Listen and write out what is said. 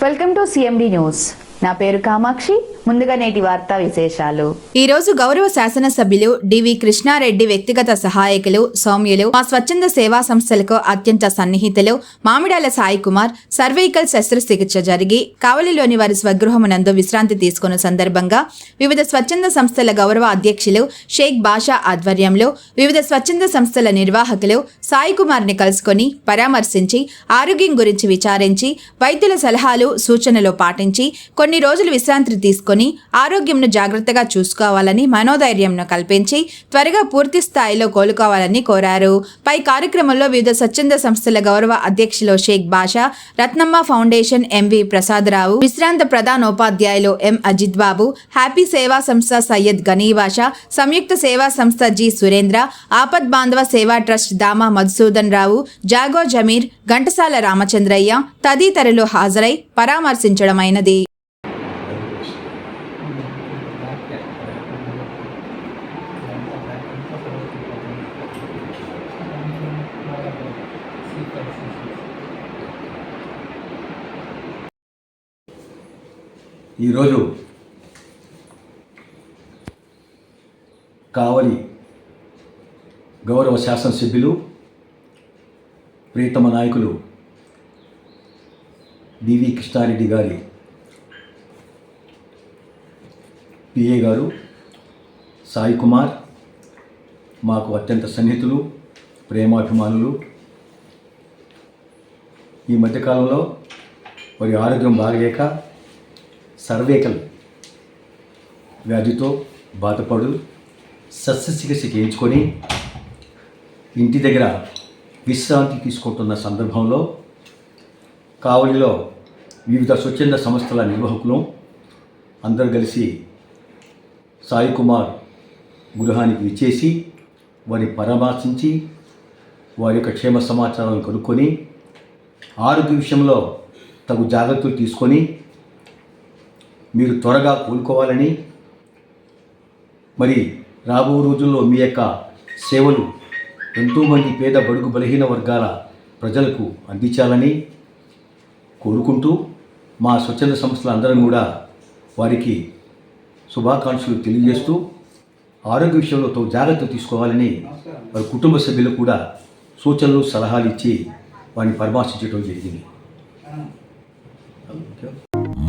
Welcome to CMD news నా పేరు కామాక్షి. ముందుగా నేటి వార్తా విశేషాలు. ఈ రోజు గౌరవ శాసనసభ్యులు డివి కృష్ణారెడ్డి వ్యక్తిగత సహాయకులు సౌమ్యులు మా స్వచ్ఛంద సేవా సంస్థలకు అత్యంత సన్నిహితులు మామిడాల సాయి కుమార్ సర్వైకల్ శస్త్రచికిత్స జరిగి కావలిలోని వారి స్వగృహమునందు విశ్రాంతి తీసుకున్న సందర్భంగా వివిధ స్వచ్ఛంద సంస్థల గౌరవ అధ్యక్షులు షేక్ బాషా ఆధ్వర్యంలో వివిధ స్వచ్ఛంద సంస్థల నిర్వాహకులు సాయి కుమార్ని కలుసుకొని పరామర్శించి ఆరోగ్యం గురించి విచారించి వైద్యుల సలహాలు సూచనలు పాటించి కొన్ని కొన్ని రోజులు విశ్రాంతి తీసుకొని ఆరోగ్యంను జాగ్రత్తగా చూసుకోవాలని మనోధైర్యంను కల్పించి త్వరగా పూర్తి స్థాయిలో కోలుకోవాలని కోరారు. పై కార్యక్రమంలో వివిధ స్వచ్ఛంద సంస్థల గౌరవ అధ్యక్షులు షేక్ బాషా రత్నమ్మ ఫౌండేషన్ ఎంవి ప్రసాదరావు విశ్రాంత ప్రధానోపాధ్యాయులు ఎం అజిత్ బాబు హ్యాపీ సేవా సంస్థ సయ్యద్ గనీ బాషా సంయుక్త సేవా సంస్థ జి సురేంద్ర ఆపద్ బాంధవ సేవా ట్రస్ట్ దామా మధుసూదన్ రావు జాగో జమీర్ ఘంటసాల రామచంద్రయ్య తదితరులు హాజరై పరామర్శించడమైనది. ఈరోజు కావలి గౌరవ శాసనసభ్యులు ప్రీతమ నాయకులు బివి కృష్ణారెడ్డి గారి పిఏ గారు సాయి కుమార్ మాకు అత్యంత సన్నిహితులు ప్రేమాభిమానులు. ఈ మధ్యకాలంలో వారి ఆరోగ్యం బాగలేక సర్వేకల్. వ్యాధితో బాధపడు శస్త్రచికిత్స చేయించుకొని ఇంటి దగ్గర విశ్రాంతి తీసుకుంటున్న సందర్భంలో కావలిలో వివిధ స్వచ్ఛంద సంస్థల నిర్వాహకులు అందరూ కలిసి సాయి కుమార్ గృహానికి విచ్చేసి వారిని పరామర్శించి వారి యొక్క క్షేమ సమాచారాలను కనుక్కొని ఆరోగ్య విషయంలో తగు జాగ్రత్తలు తీసుకొని మీరు త్వరగా కోలుకోవాలని. మరి రాబో రోజుల్లో మీ యొక్క సేవలు ఎంతోమంది పేద బడుగు బలహీన వర్గాల ప్రజలకు అందించాలని కోరుకుంటూ మా స్వచ్ఛంద సంస్థల అందరం కూడా వారికి శుభాకాంక్షలు తెలియజేస్తూ ఆరోగ్య విషయంలో తో జాగ్రత్త తీసుకోవాలని వారి కుటుంబ సభ్యులు కూడా సూచనలు సలహాలు ఇచ్చి వారిని పరామర్శించడం జరిగింది.